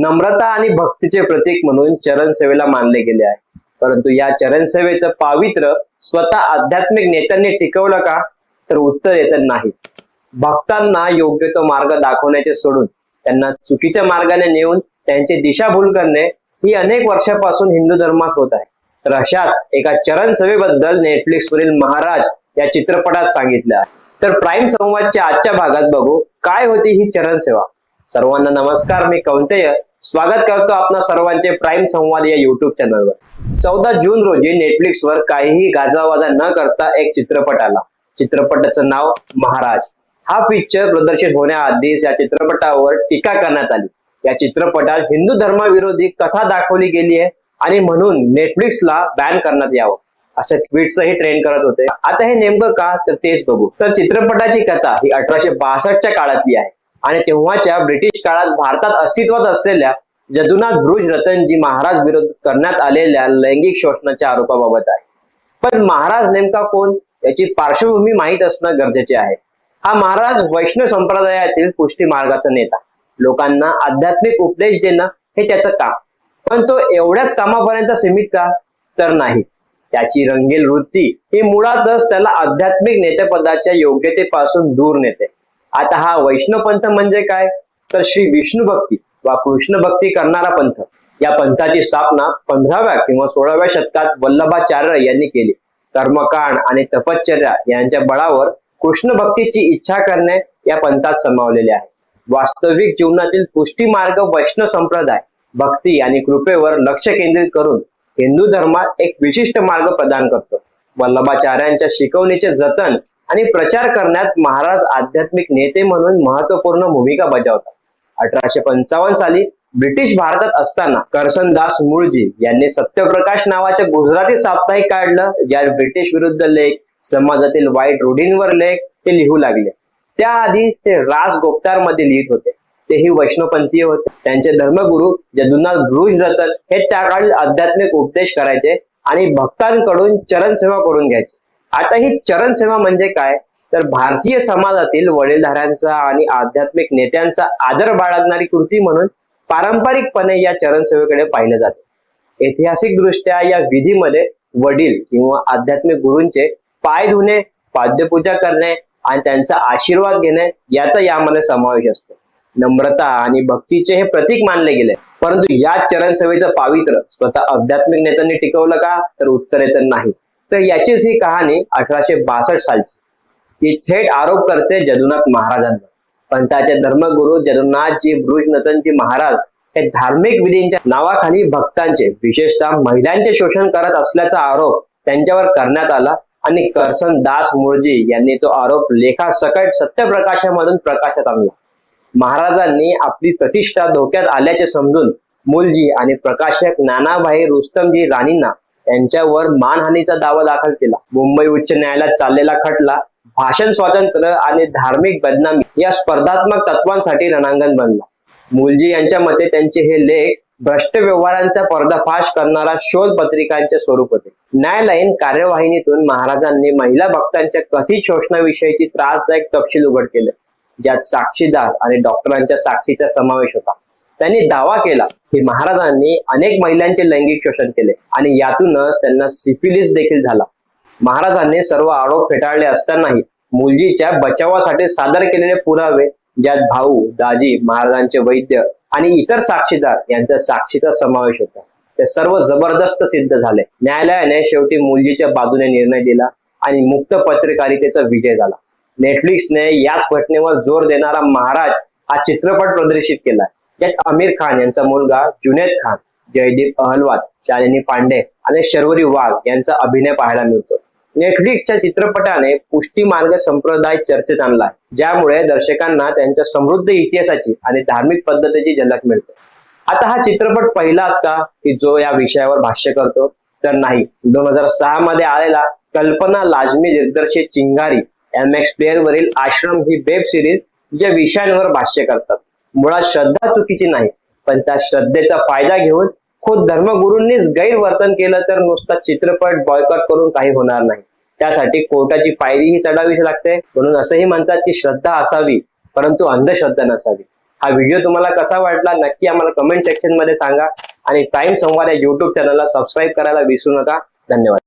नम्रता आणि भक्तीचे प्रतीक म्हणून चरण सेवेला मानले गेले आहे. परंतु या चरणसेवेचं पावित्र्य स्वतः आध्यात्मिक नेत्यांनी टिकवलं का? तर उत्तर येत नाही. भक्तांना योग्य तो मार्ग दाखवण्याचे सोडून त्यांना चुकीच्या मार्गाने नेऊन त्यांची दिशाभूल करणे ही अनेक वर्षापासून हिंदू धर्मात होत आहे. तर अशाच एका चरण सेवेबद्दल नेटफ्लिक्सवरील महाराज या चित्रपटात सांगितलं आहे. तर प्राईम संवादच्या आजच्या भागात बघू काय होती ही चरण सेवा? सर्वांना नमस्कार मी कौंतेय. स्वागत करतो आपणा सर्वांचे प्राईम संवाद या युट्यूब चॅनलवर चौदा जून रोजी नेटफ्लिक्सवर काहीही गाजावाजा न करता एक चित्रपट आला चित्रपटाचं नाव महाराज. हा पिक्चर प्रदर्शित होण्याआधीच या चित्रपटावर टीका करण्यात आली. या चित्रपटात हिंदू धर्माविरोधी कथा दाखवली गेली आहे आणि म्हणून नेटफ्लिक्सला बॅन करण्यात यावं. असं ट्विटचंही ट्रेंड करत होते. आता हे नेमकं का? तर तेच बघू. तर चित्रपटाची कथा ही अठराशे बासष्टच्या काळातली आहे. आणि तेव्हाच्या ब्रिटिश काळात भारतात अस्तित्वात असलेल्या जदुनाथ ब्रुज रतनजी महाराज विरोध करण्यात आलेल्या लैंगिक शोषणाच्या आरोपाबाबत आहे. पण महाराज नेमका कोण? याची पार्श्वभूमी माहीत असणं गरजेचे आहे. हा महाराज वैष्णव संप्रदायातील पुष्टी मार्गाचा नेता. लोकांना आध्यात्मिक उपदेश देणं हे त्याचं काम. पण तो एवढ्याच कामापर्यंत सीमित का? तर नाही. त्याची रंगील वृत्ती ही मुळातच त्याला आध्यात्मिक नेतेपदाच्या योग्यतेपासून दूर नेते. आता हा वैष्णव पंथ म्हणजे काय? तर श्री विष्णू भक्ती वा कृष्ण भक्ती करणारा पंथ. या पंथाची स्थापना पंधराव्या किंवा सोळाव्या शतकात वल्लभाचार्य यांनी केली. कर्मकांड आणि तपश्चर्या यांच्या बळावर कृष्ण भक्तीची इच्छा करणे या पंथात समावलेले आहे. वास्तविक जीवनातील पुष्टी मार्ग वैष्णव संप्रदाय भक्ती आणि कृपेवर लक्ष केंद्रित करून हिंदू धर्मात एक विशिष्ट मार्ग प्रदान करतो. वल्लभाचार्यांच्या शिकवणीचे जतन आणि प्रचार करण्यात महाराज आध्यात्मिक नेते म्हणून महत्त्वपूर्ण भूमिका बजावतात. अठराशे पंचावन्न साली ब्रिटिश भारतात असताना करसनदास मुळजी यांनी सत्यप्रकाश नावाचे गुजराती साप्ताहिक काढलं ज्यात ब्रिटिश विरुद्ध लेख समाजातील वाईट रूढींवर लेख ते लिहू लागले. त्याआधी ते रास गोप्तारमध्ये लिहित होते. तेही वैष्णवपंथीय होते. त्यांचे धर्मगुरु जदुनाथ ब्रुज रतन हे त्या काळी आध्यात्मिक उपदेश करायचे आणि भक्तांकडून चरण सेवा करून घ्यायचे. आता ही चरण सेवा म्हणजे काय? तर भारतीय समाजातील वडीलधाऱ्यांचा आणि आध्यात्मिक नेत्यांचा आदर बाळगणारी कृती म्हणून पारंपरिकपणे या चरण सेवेकडे पाहिलं जाते. ऐतिहासिक दृष्ट्या या विधीमध्ये वडील किंवा आध्यात्मिक गुरूंचे पाय धुणे पाद्यपूजा करणे आणि त्यांचा आशीर्वाद घेणे याचा यामध्ये समावेश असतो. नम्रता आणि भक्तीचे हे प्रतीक मानले गेले. परंतु या चरण सेवेचं पावित्र्य स्वतः आध्यात्मिक नेत्यांनी टिकवलं का? तर उत्तर येतं नाही. तर याचीच ही कहाणी अठराशे बासष्ट सालची. ही थेट आरोप करते जदुनाथ महाराजांवर. पंथाचे धर्मगुरु जगन्नाथजी ब्रुजनतनजी महाराज हे धार्मिक विधींच्या नावाखाली भक्तांचे विशेषतः महिलांचे शोषण करत असल्याचा आरोप त्यांच्यावर करण्यात आला आणि करसन दास मुळजी यांनी तो आरोप लेखा सकट सत्यप्रकाशामधून प्रकाशात आणला. महाराजांनी आपली प्रतिष्ठा धोक्यात आल्याचे समजून मुलजी आणि प्रकाशक नानाभाई रुस्तमजी राणींना यांच्यावर मानहानीचा दावा दाखल केला. मुंबई उच्च न्यायालयात चाललेला खटला भाषण स्वातंत्र्य आणि धार्मिक बदनामी या स्पर्धात्मक तत्वांसाठी रणांगण बनला. मुलजी यांच्या मते त्यांचे हे लेख भ्रष्ट व्यवहारांचा पर्दाफाश करणारा शोध पत्रिकांचे स्वरूप होते. न्यायालयीन कार्यवाहिनीतून महाराजांनी महिला भक्तांच्या कथित शोषणाविषयीची त्रासदायक तपशील उघड केले ज्यात साक्षीदार आणि डॉक्टरांच्या साक्षीचा समावेश होता. त्यांनी दावा केला की महाराजांनी अनेक महिलांचे लैंगिक शोषण केले आणि यातूनच त्यांना सिफिलिस देखील झाला. महाराजांनी सर्व आरोप फेटाळले असतानाही मुलजीच्या बचावासाठी सादर केलेले पुरावे ज्यात भाऊ दाजी महाराजांचे वैद्य आणि इतर साक्षीदार यांच्या साक्षीचा समावेश होता. ते सर्व जबरदस्त सिद्ध झाले. न्यायालयाने शेवटी मुलजीच्या बाजूने निर्णय दिला आणि मुक्त पत्रकारितेचा विजय झाला. नेटफ्लिक्सने याच घटनेवर जोर देणारा महाराज हा चित्रपट प्रदर्शित केला. यात आमिर खान यांचा मुलगा जुनेद खान जयदीप अहलवाल शालिनी पांडे आणि शर्वरी वाघ यांचा अभिनय पाहायला मिळतो. नेटफ्लिक्सच्या चित्रपटाने पुष्टी मार्ग संप्रदाय चर्चेत आणला ज्यामुळे दर्शकांना त्यांच्या समृद्ध इतिहासाची आणि धार्मिक पद्धतीची झलक मिळते. आता हा चित्रपट पहिलाच का की जो या विषयावर भाष्य करतो? तर नाही. दोन हजार सहा मध्ये आलेला कल्पना लाजमी दिग्दर्शित चिंगारी एम एक्स प्लेअर वरील आश्रम ही वेब सिरीज या विषयांवर भाष्य करतात. मुळात श्रद्धा चुकीची नाही. पण त्या श्रद्धेचा फायदा घेऊन खुद धर्मगुरूंनीच गैरवर्तन केलं तर नुसता चित्रपट बॉयकॉट करून काही होणार नाही. त्यासाठी कोर्टाची पायरीही चढावीच लागते. म्हणून असंही म्हणतात की श्रद्धा असावी परंतु अंधश्रद्धा नसावी. हा व्हिडिओ तुम्हाला कसा वाटला नक्की आम्हाला कमेंट सेक्शनमध्ये सांगा. आणि टाइम संवाद या युट्यूब चॅनलला सबस्क्राईब करायला विसरू नका. धन्यवाद.